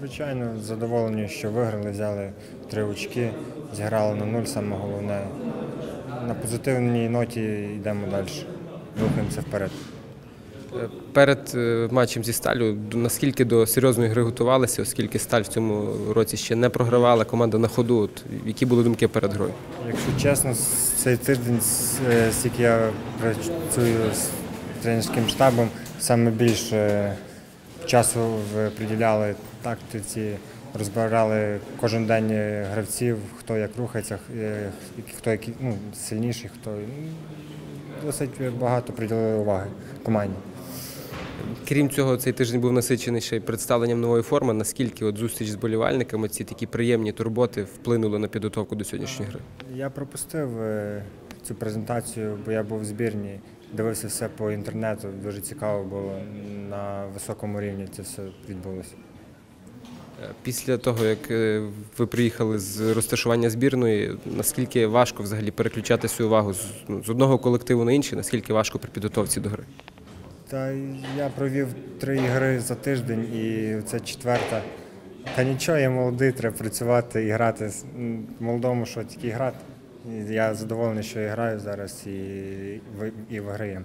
Звичайно, задоволені, що виграли, взяли три очки, зіграли на нуль, саме головне. На позитивній ноті йдемо далі, рухаємося вперед. Е, Перед е, матчем зі Сталю наскільки до серйозної гри готувалися, оскільки Сталь в цьому році ще не програвала, команда на ходу. От, які були думки перед грою? Якщо чесно, цей тиждень, з- е, я працюю з тренерським штабом, саме більше часу приділяли тактиці, розбирали кожен день гравців, хто як рухається, е, хто який, ну, сильніший, хто досить багато приділили уваги команді. Крім цього, цей тиждень був насичений ще й представленням нової форми. Наскільки от зустріч з болівальниками, ці такі приємні турботи вплинули на підготовку до сьогоднішньої гри? Я пропустив е, цю презентацію, бо я був в збірні, дивився все по інтернету. Дуже цікаво було на високому рівні це все відбулося. Е, Після того, як е, ви приїхали з розташування збірної, наскільки важко взагалі переключати свою увагу з, ну, одного колективу на інший, наскільки важко при підготовці до гри? Та я провів три ігри за тиждень, і це четверта. Та нічого, я молодий, треба працювати і грати. Молодому, що тільки грати. Я задоволений, що я граю зараз і, і виграємо.